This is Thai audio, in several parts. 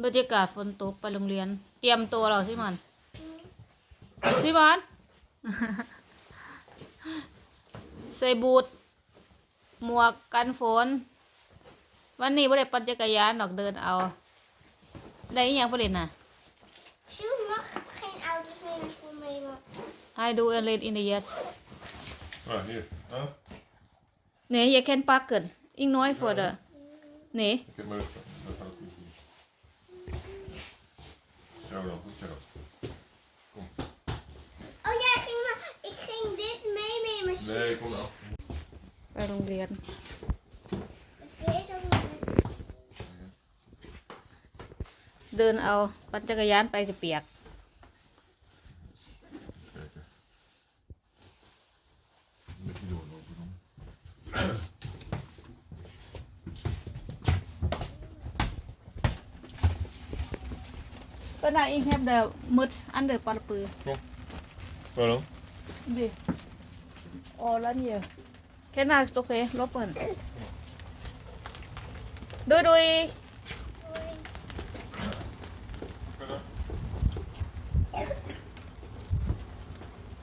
บรรยากาศฝนตกไปโรงเรียน เตรียมตัวเราสิมันสิมันใส่บูทหมวกกันฝน วันนี้บ่ได้ปั่นจักรยานดอกเดินเอาได้อิหยังประเด็นน่ะ Sjoe, mag geen auto's meer naar school nemen. I do a late in the yes Ah, hier. Ah, Nee, je kan pakken. Ik nooit voor de. Nee. ik heb maar dat dat gaat goed doen. Zo dan, goed zo. Kom. Oh ja, ik ging, maar, ik ging dit meenemen. Nee, kom nou. ไปโรงเรียน Dus deze ook nog eens. เดินเอา ปั่นจักรยานไปจะเปียก Kijken. Een beetje doorlopen dan. ก็น่าอิงแฮบเดอมืดอันเดอปาปือ Waar dan? ดิโอ้แล้วเนี่ยแค่น่าโอเคลบเปินดุยดุย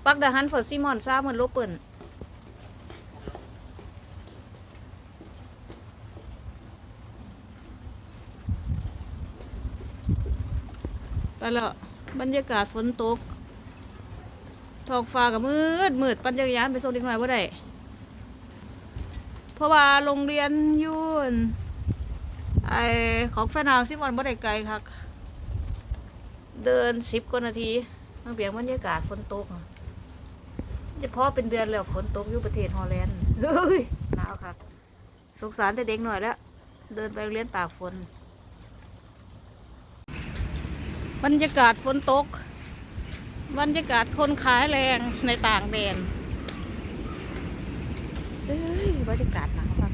ปักเดอฮันฝอซิมอนซ่าเหมือนลบเปินไป แล้วบรรยากาศฝนตกท้องฟ้าก็มืดมืดปั่นจักรยานไปส่งเด็กน้อยบ่ได้เพราะว่าโรงเรียนยุ่นไอของแฟนนางซิมอนบ่ได้ไกลครับเดินสิบกว่านาทีมันเปลี่ยนบรรยากาศฝนตกจะพอเป็นเดือนแล้วฝนตกอยู่ประเทศฮอลแลนด์เฮ้ยหนาวครับสงสารแต่เด็กหน่อยแล้ว เดินไปเรียนตากฝน บรรยากาศฝนตก บรรยากาศคนขายแรงในต่างแดนเฮ้ยบรรยากาศหนาวครับ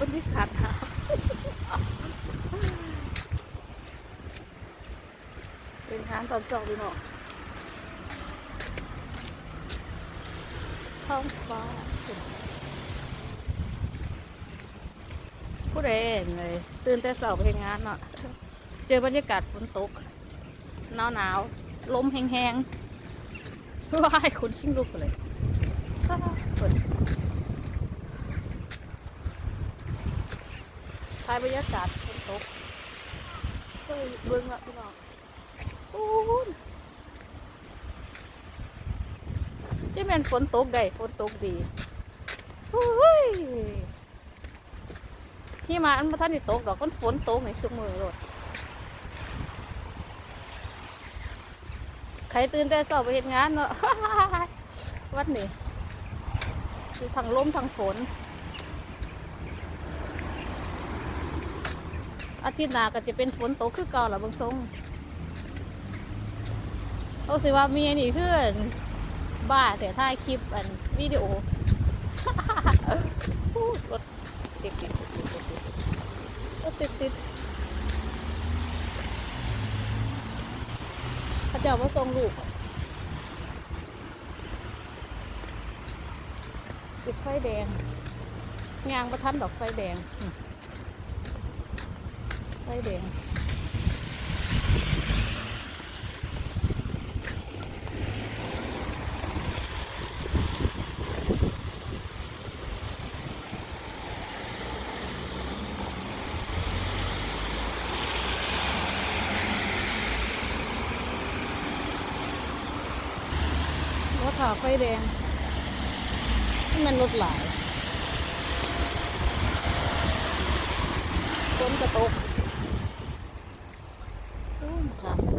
บรรยากาศหนาวเป็นทางตอนสองดีเนาะ ท้องฟ้าผู้ใดเห็นเลย ตื่นแต่เสาร์ไปงานเนาะเจอบรรยากาศฝนตกหนาวหนาวๆลมแห้งๆว้ายคุณขิ้งลุกไปเลยอ้าวฝนถ่ายบรรยากาศฝนตกเฮ้ยเบิ่งละพี่น้องโอ้ย จะแม่นฝนตกได้ฝนตกดีโอ้ยที่มาอันมาท่านนี่ตกดอกมันฝนตกในชุกมือรถใครตื่นแต่เช้าไปเห็นงานเนาะวัดนี่คือทั้งลมทั้งฝน อาทิตย์หน้าก็จะเป็นฝนตกคือเก่าละเบางทรงเอาสิว่ามีอันนี้เพื่อน บ้าแต่ถ่ายคลิปอันวิดีโอพูดรถติดติดติดติดติดติดรถติดติดเขาจะเอามาส่งลูกติดไฟแดงยางประทันดอกไฟแดง ไฟแดง รถผ่าไฟแดงนี่มันรถหลายฝนกระตกค่ะ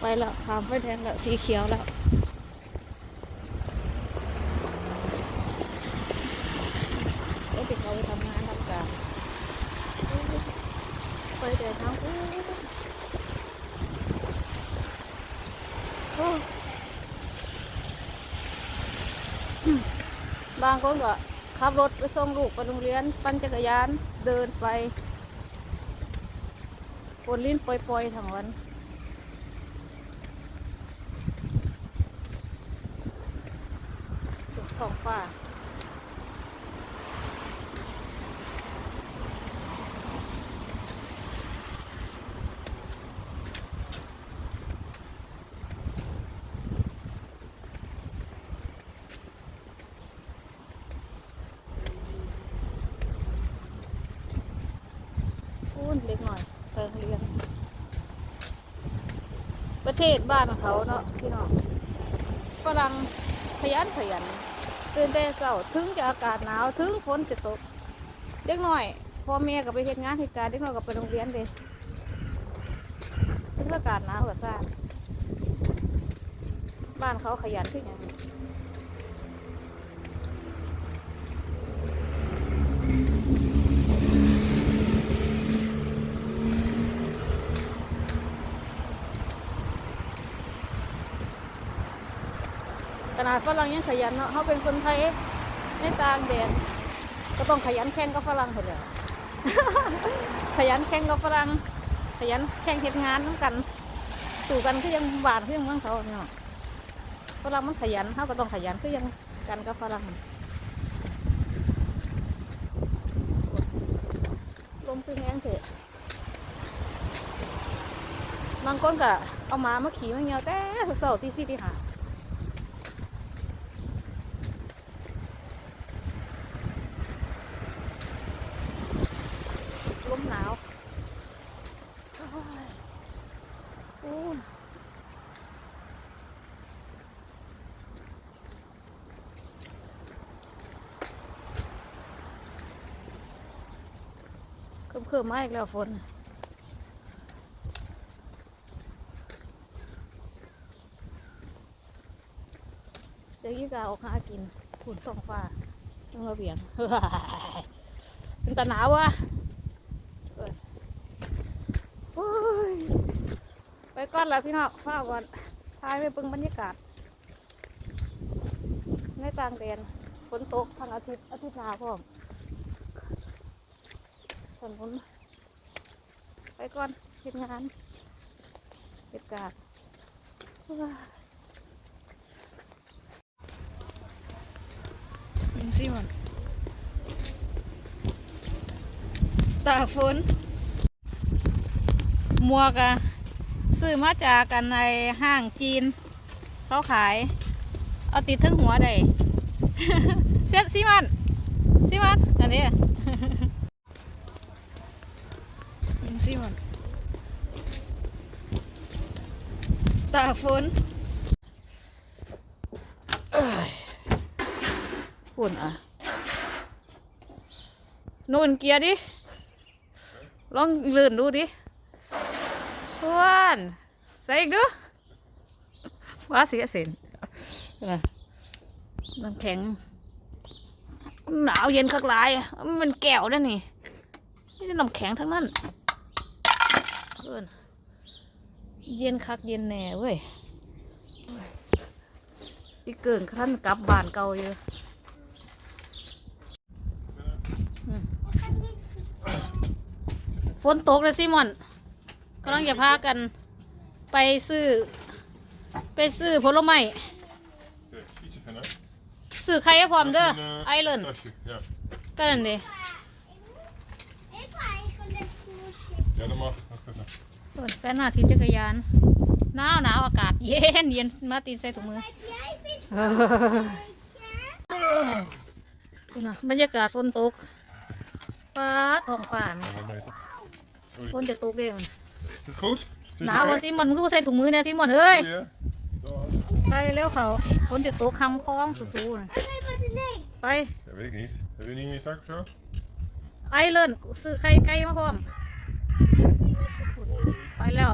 ไปแล้วขามไฟแดงแล้วสีเขียวแล้วรถติดเขาไปทำงานทำการไฟแดงทั้งบางคนก็ขับรถไปส่งลูกไปโรงเรียน ปั่นจักรยานเดินไปฝนลิ้นปล่อยๆทั้งวัน ท้องฟ้าพูนเล็กหน่อยไปโรงเรียน ประเทศบ้านเขาเนาะพี่น้องฝรั่งขยันขยัน ตื่นแต่เช้าถึงจะอากาศหนาวถึงฝนจะตก เด็กหน่อยพ่อแม่ก็ไปเฮ็ดงานเหตุการณ์เด็กน้อยก็ไปโรงเรียนเลยถึงอากาศหนาวก็ซ่าบ้านเขาขยันขึ้นอย่าง นาดฝรั่งยังขยันเนาะเขาเป็นคนไทยในต่างแดนก็ต้องขยันแข่งกับฝรั่งคนเดียวขยันแข่งกับฝรั่งขยันแข่งเฮ็ดงานน้ำกันสู่กันคือยังบานคือยังมืองเขาเนาะฝรั่งมันขยันเขาก็ต้องขยันคือยังกันกับฝรั่งลมคือแห้งเถอะบางคนก็เอาหมามาขี่มาเงี้ยวแต่เสาร์ตีสี่ตีห้าลมหนาวโอ้ยโอ้ย เพิ่มเพิ่มมาอีกแล้วฝนเสียงยีกาออกหากินฝุ่นท้องฟ้าต้องระเบียงเป็นตาหนาววะไปก่อนแล้วพี่น้องฟ้าก่อนพายไปเบิ่งบรรยากาศ ในต่างแดนฝนตกทั้งอาทิตย์อาทิตย์หน้าพร้อ มฝนนไปก่อนเฮ็ดงานเหตุการณ์ยิงสิมันตากฝนหมวกะซื้อมาจากกันในห้างจีน เขาขาย เอาติดทั้งหัวได้เสียสิมันสิมันอันนี้ ยิงสิ มันตากฝนฝนอะนู่นเกียร์ดิ ลองลื่นดูดิพวนใส่อีกดูว่าเสียเส้นนะน้ำแข็ง หนาวเย็นคักหลาย มันแก้วนั่นนี่ นี่จะน้ำแข็งทั้งนั้น เอิ้นเย็นคักเย็นแน่เว้ยอีเกิงขั้นกลับบ้านเก่าอยู่ฝนตกเลยซิมอนกำลังจะพากัน ไปซื้อ ไปซื้อผลไม้ Kijk, ietsje verder. ซื้อไข่ให้พร้อมเด้อ Dat is een, eh, ไอเลน tasje, Ja. ก็นั่นเด้ voetje. ja, dat mag. Wacht even. เปิดแป้นหน้าที่จักรยานหนาวหนาวอากาศเย็นเย็นมาตีนใส่ถุงมือ Heb jij vis? เออคุณน่ะบรรยากาศฝนตกฟ้าท้องฟ้าแม่ Ja, wat beter. ฝนจะตกเด้มัน Is het goed? Zit ห je นาว oké? ว่าซิมอนมึงก็บ่ใส่ถุงมือเนี่ยซิมอนเอ้ย Ja. Dag. ไปเร็วเขาฝนจะตกคำคล้องสูๆน่ะ Nee, wat is nee. ไป Ja, weet ik niet. Heb je niet in je zak of zo? ไอเลินซื้อไข่ไก่มาพร้อม ไปแล้ว